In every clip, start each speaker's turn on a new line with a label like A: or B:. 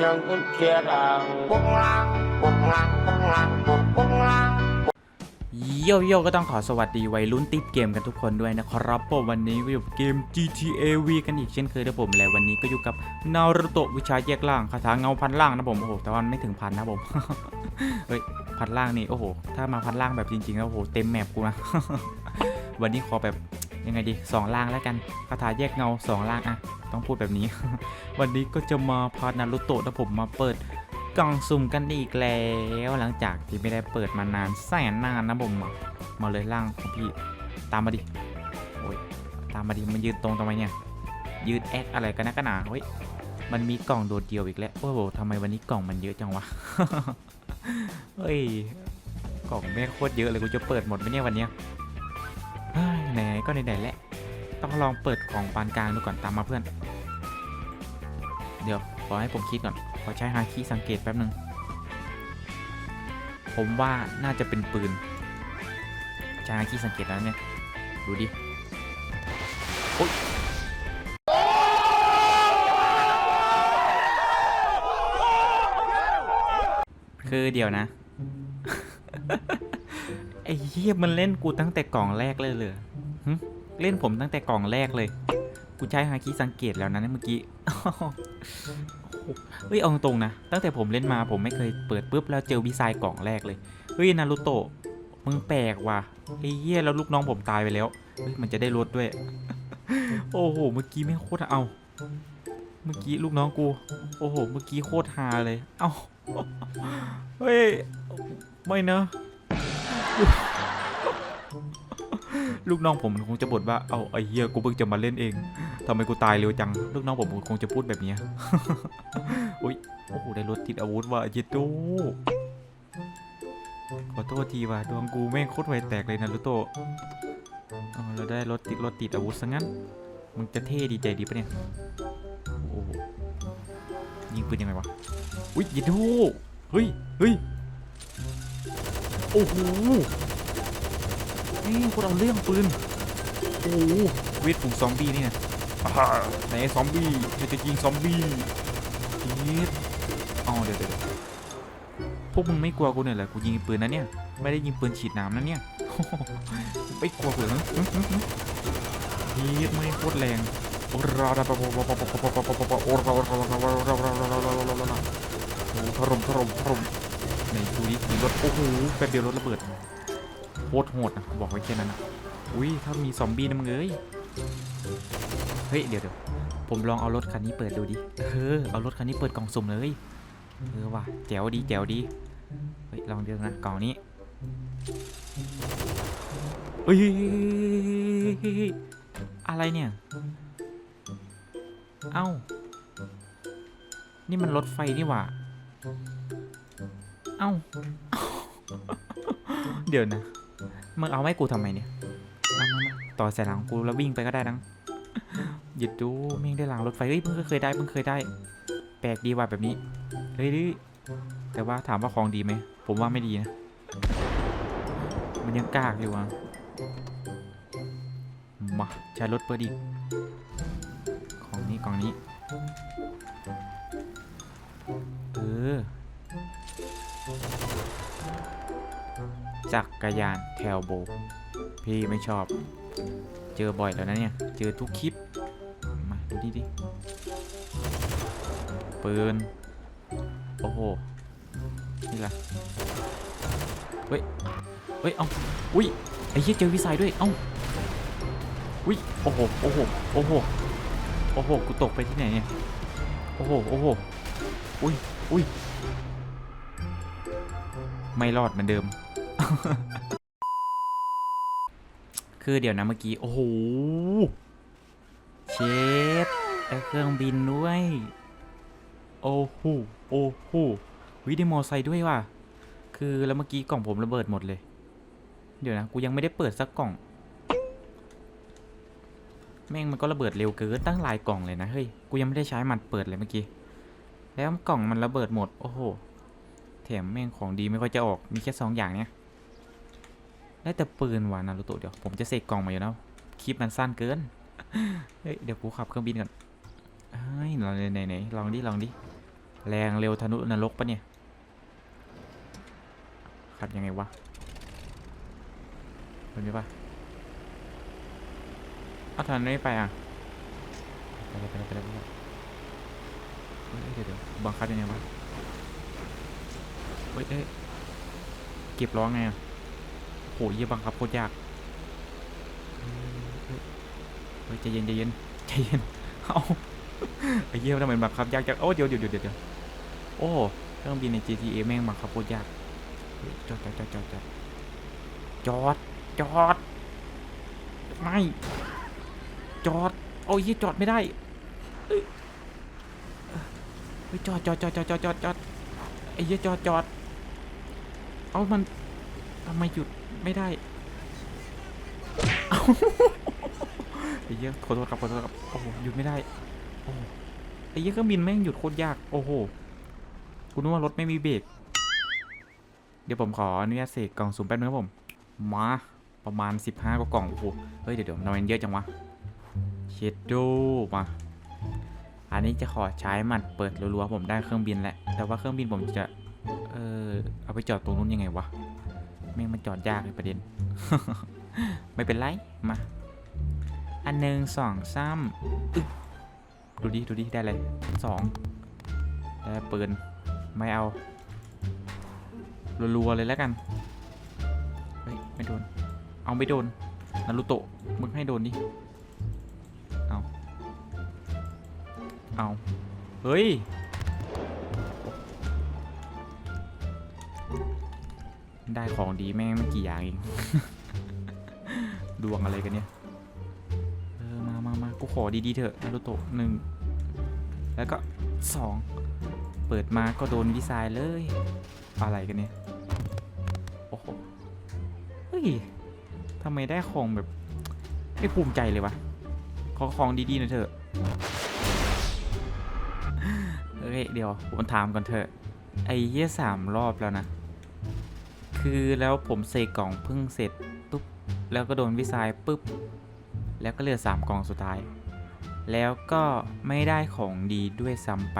A: ียงกุญแจดังปุ้งลังปุ้งลังปุ้งลังปุ้งปุ้งลัง
B: โยโย่ก็ต้องขอสวัสดีวัยรุ่นติดเกมกันทุกคนด้วยนะครับผมวันนี้อยู่เกม GTA V กันอีกเช่นเคยนะผมและวันนี้ก็อยู่กับนารูโตะวิชาแยกล่างคาถาเงาพันล่างนะผมโอ้โหแต่ว่าไม่ถึงพันนะผมเฮ้ยพันล่างนี่โอ้โห ถ้ามาพันล่างแบบจริงๆแล้วโอ้โหเต็มแมปกูนะวันนี้ขอแบบยังไงดีสองล่างแล้วกันคาถาแยกเงาสองล่างอะ ต้องพูดแบบนี้ วันนี้ก็จะมาพานารูโตะนะผมมาเปิดกล่องสุ่มกันอีกแล้วหลังจากที่ไม่ได้เปิดมานานแสนนานนะผมมามาเลยล่างของพี่ตามมาดิโอ้ยตามมาดิมันยืนตรงทำไมเนี่ย ยืนแอคอะไรกันนะกันหนาเฮ้ยมันมีกล่องโดดเดียวอีกแล้วโอ้โหทำไมวันนี้กล่องมันเยอะจังวะเฮ้ยกล่องไม่โคตรเยอะเลยกูจะเปิดหมดไหมเนี่ยวันเนี้ยไหนก็ไหนๆแหละ ต้องลองเปิดของปานกลางดูก่อนตามมาเพื่อน เดี๋ยวขอให้ผมคิดก่อน ขอใช้ฮาคิสังเกตแป๊บหนึ่งผมว่าน่าจะเป็นปืนใช้ฮาคิสังเกตแล้วเนี่ย ดูดิโอ๊ยคือเดี๋ยวนะไอ้เหี้ยมันเล่นกูตั้งแต่กล่องแรกเลยเลยหึ เล่นผมตั้งแต่กล่องแรกเลย กูใช้ฮาคิสังเกตแล้วนะเมื่อกี้เฮ้ยเอาตรงนะ ตั้งแต่ผมเล่นมาผมไม่เคยเปิดปุ๊บแล้วเจอวิซายกล่องแรกเลย เฮ้ยนารูโตะมึงแปลกว่ะไอ้เหี้ยแล้วลูกน้องผมตายไปแล้ว เฮ้ยมันจะได้ลดด้วย โอ้โห เมื่อกี้ไม่โคตรเอา เมื่อกี้ลูกน้องกู โอ้โห เมื่อกี้โคตรฮาเลย เอ้า เฮ้ย ไม่นะ ลูกน้องผมคงจะบ่นว่า เอาไอ้เหี้ยกูเพิ่งจะมาเล่นเองทำไมกูตายเร็วจัง ลูกน้องผมคงจะพูดแบบนี้อุ้ย โอ้โห ได้รถติดอาวุธว่ะเย็ดดูขอโทษทีว่ะ ดวงกูแม่งโคตรไวแตกเลยนะลุโตเอาเราได้รถติดรถติดอาวุธซะงั้น มึงจะเท่ดีใจดีปะเนี่ย โอ้โห ยิงปืนยังไงวะ อุ้ยเย็ดดูเฮ้ย เฮ้ย โอ้โห ฮ้ยคนเอาเรื่องปืน โอ้เวทฝูงซอมบี้นี่นะไหนซอมบี้จะจะยิงซอมบี้ยีดอ๋เดี๋ยวเดี๋ยวพวกมึงไม่กลัวกูเนี่ยแหละกูยิงปืนนะเนี่ย ไม่ได้ยิงปืนฉีดน้ำนะเนี่ยไม่กลัวกูเหรอยีดไม่โคตรแรงโอ้ถล่มถล่มถล่มในตูนี้ยิรถโอ้โหแป๊บเดียวรถระเบิด คตรโหดนะบอกไว้แค่นั้นนะอุ้ยถ้ามีซอมบี้นะมึงเอ้ยเฮ้ยเดี๋ยวเดี๋ยวผมลองเอารถคันนี้เปิดดูดิเออเอารถคันนี้เปิดกล่องสุ่มเลยเออว่ะแจ๋วดีแจ๋วดีเฮ้ยลองดูนะกล่องนี้เฮ้ยอะไรเนี่ยเอ้านี่มันรถไฟนี่หว่าเอ้าเดี๋ยวนะ มึงเอาไว้กูทำไมเนี่ยเอามามาต่อใส่หลังกูแล้ววิ่งไปก็ได้นังหยุดดูแม่งได้รางรถไฟเฮ้ยเพิ่งเคยได้เพิ่งเคยได้ แปลกดีว่ะแบบนี้เฮ้ยดิแต่ว่าถามว่าของดีไหมผมว่าไม่ดีนะ มันยังกากอยู่อะมาใช้รถเปิดอีกของนี้กล่องนี้เออ จักรยานแทลโบ พี่ไม่ชอบ เจอบ่อยแล้วนะเนี่ย เจอทุกคลิป มาดูดิดิปืน โอ้โห นี่ละเฮ้ย เฮ้ย เอ้า อุ้ย ไอ้เหี้ยเจอวิสัยด้วย เอ้า อุ้ย โอ้โห โอ้โห โอ้โห โอ้โห กูตกไปที่ไหนเนี่ย โอ้โห โอ้โห อุ้ย อุ้ย ไม่รอดเหมือนเดิม คือเดี๋ยวนะเมื่อกี้ โอ้โห เชฟได้เครื่องบินด้วย โอ้โห โอ้โหวิได้มอไซค์ด้วยว่ะ คือแล้วเมื่อกี้กล่องผมระเบิดหมดเลย เดี๋ยวนะ กูยังไม่ได้เปิดสักกล่อง แม่งมันก็ระเบิดเร็วเกินตั้งหลายกล่องเลยนะ เฮ้ย กูยังไม่ได้ใช้มันเปิดเลยเมื่อกี้ แล้วกล่องมันระเบิดหมด โอ้โห แถมแม่งของดีไม่ค่อยจะออก มีแค่สองอย่างเนี้ย ได้แต่ปืนว่ะนารุโตะเดี๋ยวผมจะเสกกล่องมาอยู่นะคลิปมันสั้นเกิน เฮ้ยเดี๋ยวกูขับเครื่องบินก่อนเฮ้ยลองไหนไหนลองดิลองดิ แรงเร็วทะนุนรกปะเนี่ยขับยังไงวะแบบนี้ปะเอาทางนี้ไปอะไปเลยไปเลยไปเลยเฮ้ยเดี๋ยวเดี๋ยวบังคับยังไงวะเฮ้ยเก็บล้อไงอะ หเยี่บังคับโคตรยากเฮ้ยเฮ้ยเฮ้ยใจเย็นใจเย็นใจเย็นเอาไอ้เยี่ยทำไมบังคับยากจังโอ้เดี๋ยวเดี๋ยวเดี๋ยวเดี๋ยวโอ้เครื่องบินใน GTA แม่งบังคับโคตรยากจอดจอดจอดจอดจอดจอดจอดไม่จอดโอ้ยเหี้ยจอดไม่ได้เฮ้ยจอดจอดจอดจอดจอดจอดไอ้เหี้ยจอดจอดเอามันทำไมหยุด ไม่ได้เอาไอ้เยขอโทษครับขอโทษครับโอ้โหหยุดไม่ได้โอ้ไอ้เหี้ยเครื่องบินแม่งหยุดโคตรยากโอ้โหคุณนึกว่ารถไม่มีเบรกเดี๋ยวผมขออนุญาตเสกกล่องสุ่มแป๊บนึงครับผมมาประมาณ 15กว่ากล่องโอ้โหเฮ้ยเดี๋ยวเดี๋ยวมันเยอะจังวะเช็ดดูมาอันนี้จะขอใช้มันเปิดรัวๆผมได้เครื่องบินแหละแต่ว่าเครื่องบินผมจะเออเอาไปจอดตรงนู้นยังไงวะ แม่งมันจอดยากเลยประเด็น ไม่เป็นไร มา อันหนึ่งสองสามดูดิ ดูดิ ได้เลยสองได้ปืน ไม่เอา รัวๆเลยแล้วกัน เฮ้ย ไม่โดน เอาไม่โดน นารุโตะ มึงให้โดนดิ เอา เอา เฮ้ย ได้ของดีแม่งไม่กี่อย่างเอง ดวงอะไรกันเนี่ย เออ มามามากูขอดีๆเถอะนารุโตะหนึ่ง แล้วก็สอง เปิดมาก็โดนดีไซน์เลย อะไรกันเนี่ย โอ้โห เฮ้ยทำไมได้ของแบบไม่ภูมิใจเลยวะ ขอของดีๆหน่อยเถอะเฮ้ยเดี๋ยวผมถามก่อนเถอะ ไอ้เหี้ยสามรอบแล้วนะ คือแล้วผมเสกกล่องเพิ่งเสร็จปุ๊บแล้วก็โดนวิสัยปุ๊บ แล้วก็เหลือสามกล่องสุดท้าย แล้วก็ไม่ได้ของดีด้วยซ้ำไป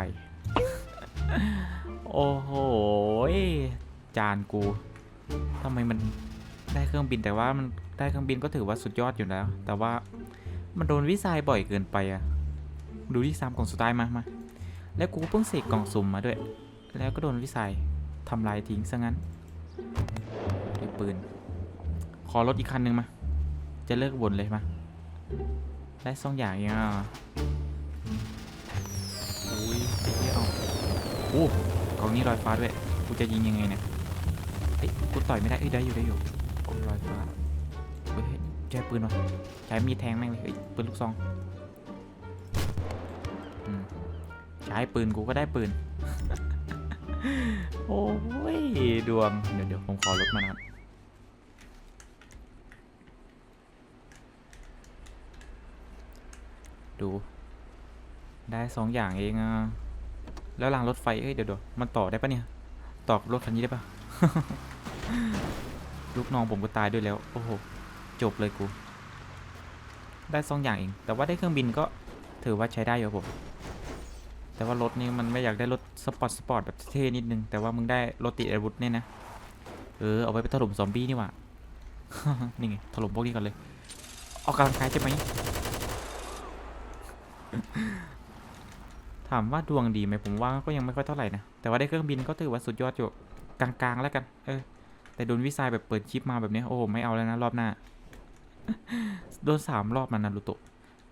B: โอ้โหจานกูทำไมมันได้เครื่องบินแต่ว่ามันได้เครื่องบินก็ถือว่าสุดยอดอยู่แล้ว แต่ว่ามันโดนวิสัยบ่อยเกินไปอะดูที่สามกล่องสุดท้ายมามาแล้วกูเพิ่งเสกกล่องสุ่มมาด้วย แล้วก็โดนวิสัยทำลายทิ้งซะงั้น ปืน ขอรถอีกคันหนึ่งมา จะเลิกบ่นเลยมาได้สองอย่างเองอะอุ้ยไอ้เหี้ยเอาโอ้กองนี้ลอยฟ้าด้วยกูจะยิงยังไงเนี่ยเอ้ยกูต่อยไม่ได้เอ้ยได้อยู่ได้อยู่ลอยฟ้าเฮ้ยใช้ปืนวะใช้มีดแทงแม่งเลยเฮ้ยปืนลูกซองใช้ปืนกูก็ได้ปืน โอ้ยดวง เดี๋ยวเดี๋ยวผมขอรถมานะครับ ดู ได้สองอย่างเองอะแล้วรางรถไฟเอ้ยเดี๋ยวเดี๋ยวมันต่อได้ปะเนี่ย ต่อกับรถคันนี้ได้ปะลูกน้องผมก็ตายด้วยแล้ว โอ้โห จบเลยกู ได้สองอย่างเอง แต่ว่าได้เครื่องบินก็ถือว่าใช้ได้อยู่ครับผมแต่ว่ารถนี่มันไม่อยากได้รถสปอร์ตสปอร์ตแบบเท่นิดนึง แต่ว่ามึงได้รถติดอาวุธเนี่ยนะ เออ เอาไว้ไปถล่มซอมบี้นี่หว่า นี่ไงถล่มพวกนี้ก่อนเลย ออกกำลังกายใช่ไหม ถามว่าดวงดีไหมผมว่าก็ยังไม่ค่อยเท่าไหร่นะ แต่ว่าได้เครื่องบินก็ถือว่าสุดยอดอยู่กลางๆแล้วกัน เออ แต่โดนวิสัยแบบเปิดชิปมาแบบนี้โอ้โหไม่เอาแล้วนะรอบหน้า โดนสามรอบมันนารุโตะ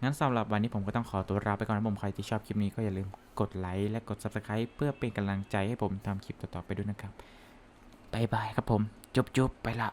B: งั้นสำหรับวันนี้ผมก็ต้องขอตัวลาไปก่อนนะผมใครที่ชอบคลิปนี้ก็อย่าลืมกดไลค์และกด subscribe เพื่อเป็นกำลังใจให้ผมทำคลิปต่อๆไปด้วยนะครับบายบายครับผม จุ๊บๆไปละ